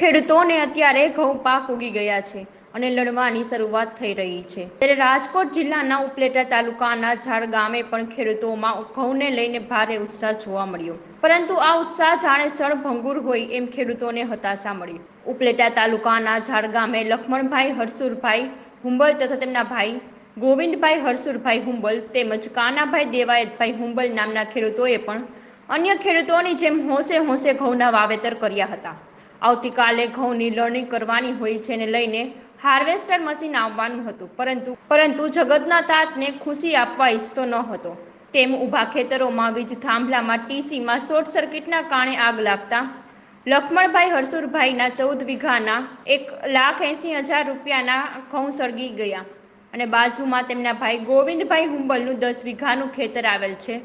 ખેડૂતોને અત્યારે ઘઉં પાક ઉગી ગયા છે અને લણવાની શરૂઆત થઈ રહી છે. ત્યારે રાજકોટ જિલ્લાના ઉપલેટા તાલુકાના ઝાડ ગામે પણ ખેડૂતોમાં ઘઉંને લઈને ભારે ઉત્સાહ જોવા મળ્યો. પરંતુ આ ઉત્સાહ જાણે સળભંગુર હોય એમ ખેડૂતોને હતાશા મળી. ઉપલેટા તાલુકાના ઝાડ ગામે લખમણભાઈ હરસુરભાઈ હુંબલ તથા તેમના ભાઈ ગોવિંદભાઈ હરસુરભાઈ હુંબલ તેમજ કાનાભાઈ દેવાયતભાઈ હુંબલ નામના ખેડૂતોએ પણ અન્ય ખેડૂતોની જેમ હોંશે હોંશે ઘઉંના વાવેતર કર્યા હતા. આવતીકાલે ઘઉંની લણણી કરવાની હોય છે ને લઈને હાર્વેસ્ટર મશીન આવવાનું હતું. પરંતુ પરંતુ જગતના તાતને ખુશી આપવા ઈચ્છતો ન હતો. તેમ ઊભા ખેતરોમાં વીજ થાંભલામાં ટીસીમાં શોર્ટ સર્કિટના કારણે આગ લાગતા લખમણભાઈ હરસુરભાઈના ચૌદ વીઘાના એક લાખ એંસી હજાર રૂપિયાના ઘઉં સળગી ગયા અને બાજુમાં તેમના ભાઈ ગોવિંદભાઈ હુંબલનું દસ વીઘાનું ખેતર આવેલ છે.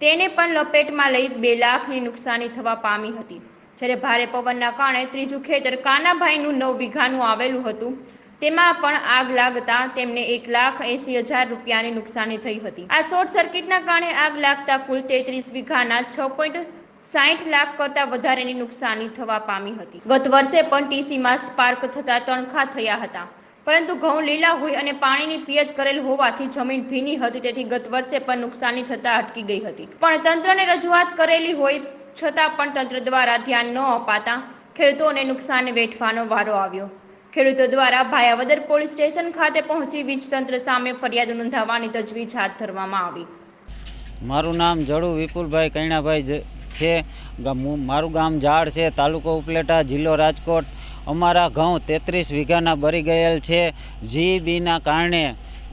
તેને પણ લપેટમાં લઈ બે લાખની નુકસાની થવા પામી હતી. જ્યારે ભારે પવનના કારણે ત્રીજું ખેતર કાનાભાઈનું નવ વીઘાનું આવેલું હતું. તેમાં પણ આગ લાગતા તેમને એક લાખ એંસી હજાર રૂપિયાની નુકસાની થઈ હતી. આ શોર્ટ સર્કિટના કારણે આગ લાગતા કુલ તેત્રીસ વીઘાના છ પોઈન્ટ સાઠ લાખ કરતાં વધારેની નુકસાની થવા પામી હતી. ગત વર્ષે પણ ટીસીમાં સ્પાર્ક થતા તણખા થયા હતા. પરંતુ ઘઉં લીલા હોય અને પાણીની પિયત કરેલ હોવાથી જમીન ભીની હતી, તેથી ગત વર્ષે પણ નુકસાની થતાં અટકી ગઈ હતી. પણ તંત્રને રજૂઆત કરેલી હોય છતાં પણ તંત્ર દ્વારા ધ્યાન ન અપાતા ખેડૂતોને નુકસાન વેઠવાનો વારો આવ્યો. ખેડૂતો દ્વારા ભાયાવદર પોલીસ સ્ટેશન ખાતે પહોંચી વીજ તંત્ર સામે ફરિયાદ નોંધાવવાની તજવીજ હાથ ધરવામાં આવી. મારું નામ જડુ વિપુલભાઈ કૈણાભાઈ છે. મારું ગામ ઝાડ છે, તાલુકો ઉપલેટા, જિલ્લો રાજકોટ. અમારા ઘઉં તેત્રીસ વીઘાના બળી ગયેલ છે. જીબીના કારણે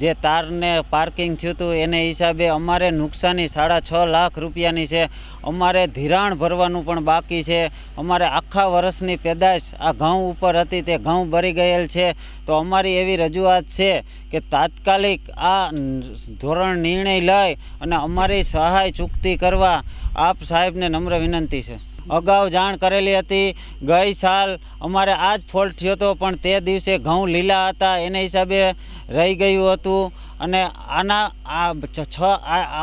જે તારને પાર્કિંગ થયું હતું, એને હિસાબે અમારે નુકસાની સાડા છ લાખ રૂપિયાની છે. અમારે ધિરાણ ભરવાનું પણ બાકી છે. અમારે આખા વર્ષની પેદાશ આ ઘઉં ઉપર હતી, તે ઘઉં ભરી ગયેલ છે. તો અમારી એવી રજૂઆત છે કે તાત્કાલિક આ ધોરણ નિર્ણય લઈ અને અમારી સહાય ચૂકતી કરવા આપ સાહેબને નમ્ર વિનંતી છે. અગાઉ જાણ કરેલી હતી. ગઈ સાલ અમારે આ જ ફોલ્ટ થયો હતો, પણ તે દિવસે ઘઉં લીલા હતા, એને હિસાબે રહી ગયું હતું. અને આના, આ છ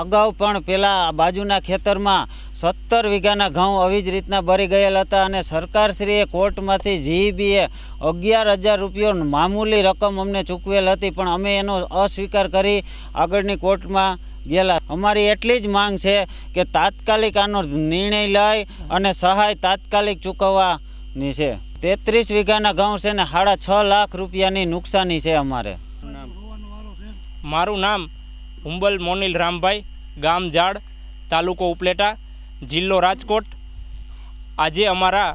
અગાઉ પણ પેલા બાજુના ખેતરમાં સત્તર વીઘાના ઘઉં આવી જ રીતના બરી ગયેલ હતા અને સરકારશ્રીએ કોર્ટમાંથી જીઈબીએ અગિયાર હજાર રૂપિયો મામૂલી રકમ અમને ચૂકવેલ હતી, પણ અમે એનો અસ્વીકાર કરી આગળની કોર્ટમાં ગયેલા. અમારી એટલી જ માંગ છે કે તાત્કાલિક આનો નિર્ણય લઈ અને સહાય તાત્કાલિક ચૂકવવાની છે. તેત્રીસ વીઘાના ઘઉં છે ને સાડા છ લાખ રૂપિયાની નુકસાની છે અમારે. મારું નામ હુંબલ મોનિલ રામભાઈ, ગામ ઝાડ, તાલુકો ઉપલેટા, જિલ્લો રાજકોટ. આજે અમારા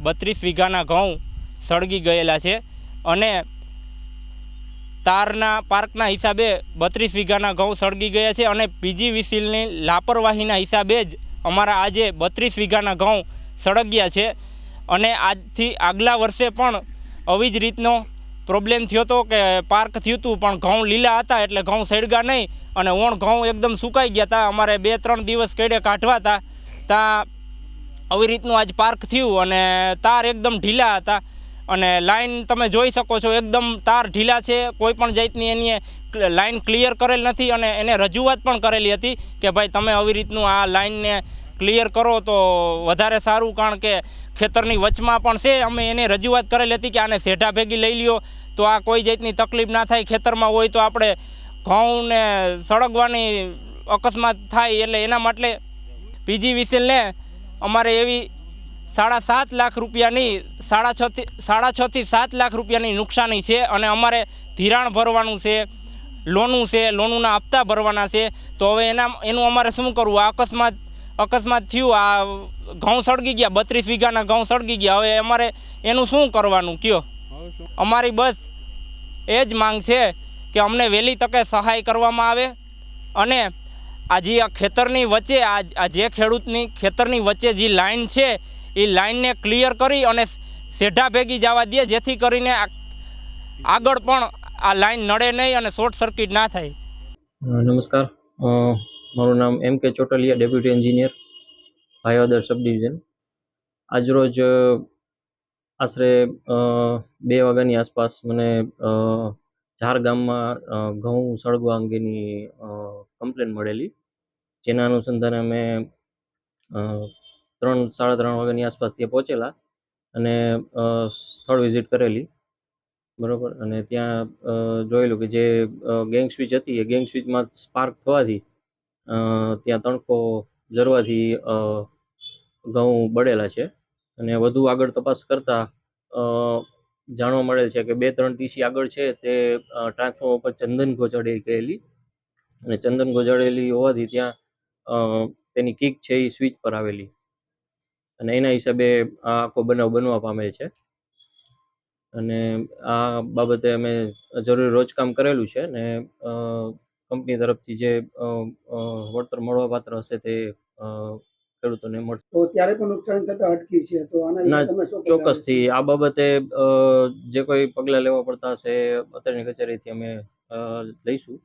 બત્રીસ વીઘાના ઘઉં સળગી ગયેલા છે અને તારના પાર્કના હિસાબે બત્રીસ વીઘાના ઘઉં સળગી ગયા છે અને પીજી વિસીલની લાપરવાહીના હિસાબે જ અમારા આજે બત્રીસ વીઘાના ઘઉં સળગ્યા છે. અને આજથી આગલા વર્ષે પણ આવી જ રીતનો પ્રોબ્લેમ થયો હતો કે પાર્ક થયું હતું પણ ઘઉં લીલા હતા એટલે ઘઉં સળગા નહીં અને ઓણ ઘઉં એકદમ સુકાઈ ગયા હતા અમારે બે ત્રણ દિવસ કેડે કાઢવા હતા ત્યાં આવી રીતનું આજ પાર્ક થયું અને તાર એકદમ ઢીલા હતા. અને લાઈન તમે જોઈ શકો છો, એકદમ તાર ઢીલા છે. કોઈ પણ જાતની એની લાઇન ક્લિયર કરેલ નથી અને એને રજૂઆત પણ કરેલી હતી કે ભાઈ તમે આવી રીતનું આ લાઇનને ક્લિયર કરો તો વધારે સારું, કારણ કે ખેતરની વચમાં પણ છે. અમે એને રજૂઆત કરેલી હતી કે આને શેઢા ભેગી લઈ લ્યો. તો આ કોઈ જાતની તકલીફ ના થાય ખેતરમાં હોય તો આપણે ઘઉંને સળગવાની અકસ્માત થાય એટલે એના માટે પીજી વિસેલને અમારે એવી સાડા સાત લાખ રૂપિયાની સાડા છથી સાડા છથી સાત લાખ રૂપિયાની નુકસાની છે અને અમારે ધિરાણ ભરવાનું છે લોનું છે લોનુના હપ્તા ભરવાના છે. તો હવે એના એનું અમારે શું કરવું? આ અકસ્માત અકસ્માત થયું આ ઘઉં સળગી ગયા બત્રીસ વીઘાના ઘઉં સળગી ગયા. હવે અમારે એનું શું કરવાનું? કયો? અમારી બસ એ જ માંગ છે કે અમને વહેલી તકે સહાય કરવામાં આવે અને આ જે આ ખેતરની વચ્ચે આ આ જે ખેડૂતની ખેતરની વચ્ચે જે લાઈન છે એ લાઈનને ક્લિયર કરી અને સેઢા ભેગી જવા દે, જેથી કરીને આગળ પણ આ લાઈન નડે નહીં અને શોર્ટ સર્કિટ ના થાય. નમસ્કાર. મારું નામ M K Chotaliya, deputy engineer Bhayodar sub division. આજરોજ આશરે બે વાગ્યાની આસપાસ મને ઝાર ગામમાં ઘઉં સળગવા અંગેની કમ્પ્લેન મળેલી. જેના અનુસંધાને અમે ત્રણ, સાડા ત્રણ વાગ્યાની આસપાસ ત્યાં પહોંચેલા અને સ્થળ વિઝિટ કરેલી. બરાબર? અને ત્યાં જોયેલું કે જે ગેંગ સ્વિચ હતી, એ ગેંગ સ્વિચમાં સ્પાર્ક થવાથી ત્યાં તણખો જરવાથી ઘઉં બળેલા છે. અને વધુ આગળ તપાસ કરતા જાણવા મળેલ છે કે બે, ત્રણ ટીસી આગળ છે તે ટ્રાન્સફોર્મર પર ચંદન ગોજાડી ગયેલી. અને ચંદન ગોજાડેલી હોવાથી ત્યાં તેની કિક છે એ સ્વિચ પર આવેલી. અને એના હિસાબે આ આખો બનાવ બનવા પામે છે. અને આ બાબતે અમે જરૂરી રોજકામ કરેલું છે અને કંપની તરફથી જે વળતર મળવાપાત્ર હશે તે ખેડૂતોને મળશે. તો ત્યારે પણ નુકસાન થતા અટકી છે તો આના તમે ચોક્કસથી. આ બાબતે જે કોઈ પગલાં લેવા પડતા હશે અત્યારની કચેરીથી અમે લઈશું.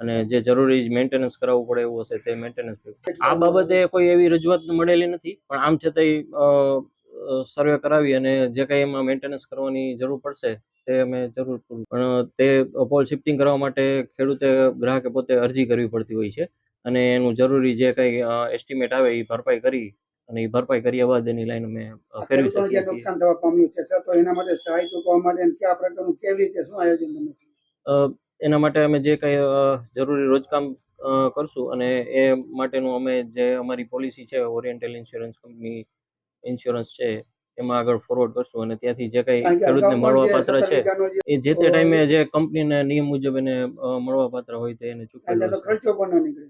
અને જે જરૂરી મેન્ટેનન્સ કરાવવું પડે એવું હશે તે મેન્ટેનન્સ? આ બાબતે કોઈ એવી રજૂઆત મળેલી નથી પણ આમ છતાંય સર્વે કરાવી અને જે કંઈ એમાં મેન્ટેનન્સ કરવાની જરૂર પડશે તે અમે જરૂર પણ તે પોલ શિફ્ટિંગ કરવા માટે ખેડૂતે ગ્રાહકે પોતે અરજી કરવી પડતી હોય છે અને એનું જરૂરી જે કંઈ એસ્ટિમેટ આવે એ ભરપાઈ કરી અને એ ભરપાઈ કર્યા બાદ એની લાઈન અમે ફેરવી શકીએ નુકસાન થવા પામ્યું છે સર? તો એના માટે સહાય ચૂકવવા માટે કયા પ્રકારનું કેવી રીતે શું આયોજન તમે? એના માટે અમે જે કંઈ જરૂરી રોજકામ કરશું અને એ માટેનું અમે જે અમારી પોલિસી છે ઓરિએન્ટલ ઇન્સ્યોરન્સ કંપની ઇન્સ્યોરન્સ છે એમાં આગળ ફોરવર્ડ કરશું અને ત્યાંથી જે કંઈ ખેડૂતને મળવા પાત્ર મળવાપાત્ર છે એ જે તે ટાઈમે જે કંપનીના નિયમ મુજબ એને મળવા મળવાપાત્ર હોય તે એને હશે. ખર્ચો પણ નીકળે.